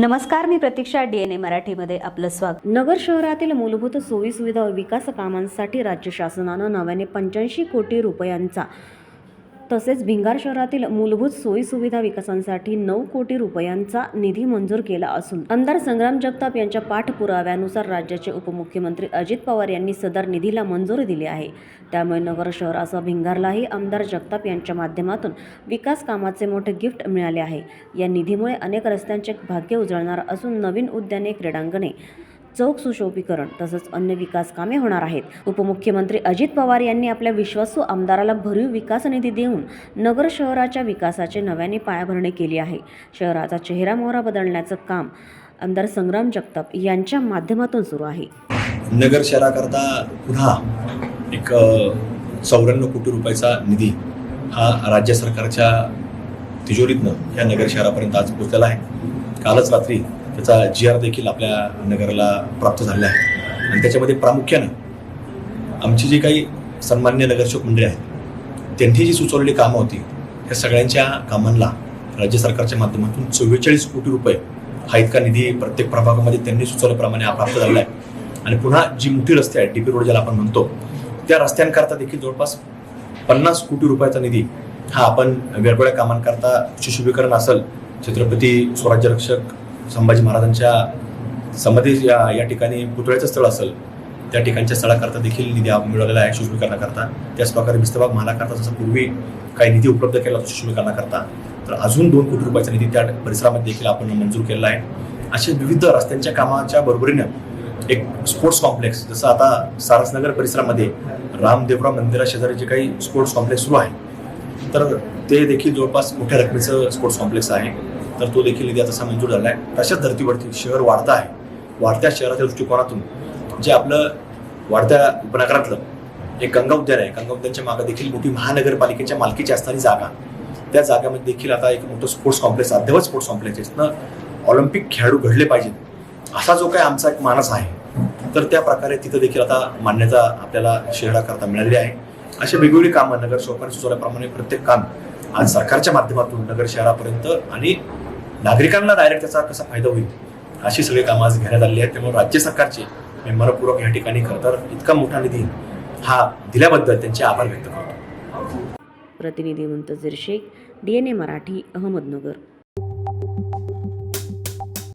नमस्कार मी प्रतीक्षा D N ए मराठीमध्ये आपलं स्वागत. नगर शहरातील मूलभूत सोयीसुविधा व विकास कामांसाठी राज्य शासनानं नव्याने पंच्याऐंशी कोटी रुपयांचा तसेच भिंगार शहरातील मूलभूत सोयीसुविधा विकासांसाठी नऊ कोटी रुपयांचा निधी मंजूर केला असून आमदार संग्राम जगताप यांच्या पाठपुराव्यानुसार राज्याचे उपमुख्यमंत्री अजित पवार यांनी सदर निधीला मंजुरी दिली आहे. त्यामुळे नगर शहरासह भिंगारलाही आमदार जगताप यांच्या माध्यमातून विकास कामाचे मोठे गिफ्ट मिळाले आहे. या निधीमुळे अनेक रस्त्यांचे भाग्य उजळणार असून नवीन उद्याने क्रीडांगणे चौक सुशोभीकरण तसंच अन्य विकास कामे होणार आहेत. उपमुख्यमंत्री अजित पवार यांनी आपल्या विश्वासू आमदाराला भरीव विकास निधी देऊन नगर शहराच्या विकासाचे नव्याने पायाभरणी केली आहे. शहराचा चेहरा मोहरा बदलण्याचं काम आमदार संग्राम जगताप यांच्या माध्यमातून सुरू आहे. नगर शहराकरता पुन्हा एक चौऱ्याण्णव कोटी रुपयाचा निधी हा राज्य सरकारच्या तिजोरीतनं या नगर शहरापर्यंत आज पोहोचलेला आहे. कालच रात्री त्याचा जी आर देखील आपल्या नगराला प्राप्त झालेला आहे. आणि त्याच्यामध्ये प्रामुख्यानं आमची जी काही सन्मान्य नगरसेवक मंडळी आहेत त्यांची जी सुचवलेली कामं होती त्या सगळ्यांच्या कामांना राज्य सरकारच्या माध्यमातून चव्वेचाळीस कोटी रुपये हा इतका निधी प्रत्येक प्रभागामध्ये त्यांनी सुचवल्याप्रमाणे हा प्राप्त झालेला आहे. आणि पुन्हा जी मोठी रस्ते आहेत डी पी रोड ज्याला आपण म्हणतो त्या रस्त्यांकरता देखील जवळपास पन्नास कोटी रुपयाचा निधी हा आपण वेगवेगळ्या कामांकरता सुशोभीकरण असेल छत्रपती स्वराज्य रक्षक संभाजी महाराजांच्या समाधी या या ठिकाणी पुतळ्याचं स्थळ असेल त्या ठिकाणच्या स्थळाकरता देखील निधी मिळालेला मिळवलेला आहे सुशोभीकरणाकरता त्याच प्रकारे विस्तभाग महालाकरता जसं पूर्वी काही निधी उपलब्ध केला होता सुशोभीकरणाकरता तर अजून दोन कोटी रुपयाचा निधी त्या परिसरामध्ये देखील आपण मंजूर केलेला आहे. असे विविध रस्त्यांच्या कामाच्या बरोबरीनं एक स्पोर्ट्स कॉम्प्लेक्स जसं आता सारसनगर परिसरामध्ये रामदेवराव मंदिरा शेजारी जे काही स्पोर्ट्स कॉम्प्लेक्स सुरू आहे तर ते देखील जवळपास मोठ्या रकमेचं स्पोर्ट्स कॉम्प्लेक्स आहे. तर तो देखील निधी आता मंजूर झाला आहे. तशाच धर्तीवरती शहर वाढतं आहे. वाढत्या शहराच्या दृष्टिकोनातून जे आपलं वाढत्या उपनगरातलं एक गंगा उद्यान आहे. गंगा उद्यानच्या मागे देखील मोठी महानगरपालिकेच्या मालकीची असणारी जागा. त्या जागेमध्ये देखील आता एक मोठं स्पोर्ट्स कॉम्प्लेक्स अद्ययावत स्पोर्ट्स कॉम्प्लेक्स जिथनं ऑलिम्पिक खेळाडू घडले पाहिजेत. असा जो काही आमचा एक मानस आहे तर त्या प्रकारे तिथं देखील आता मान्यता आपल्याला शहराकरता मिळालेली आहे. अशा वेगवेगळी कामं नगर शोकाने सुचवल्याप्रमाणे प्रत्येक काम आज सरकारच्या माध्यमातून नगर शहरापर्यंत आणि नागरिकांना डायरेक्ट त्याचा कसा फायदा होईल? अशी सगळी कामं आज घेण्यात आलेली आहेत. त्यामुळे राज्य सरकारचे मी मनपूर्वक या ठिकाणी खरंतर इतका मोठा निधी हा दिल्याबद्दल त्यांचे आभार व्यक्त करतो. प्रतिनिधी Muntazir Shaikh D N A Marathi Ahmednagar.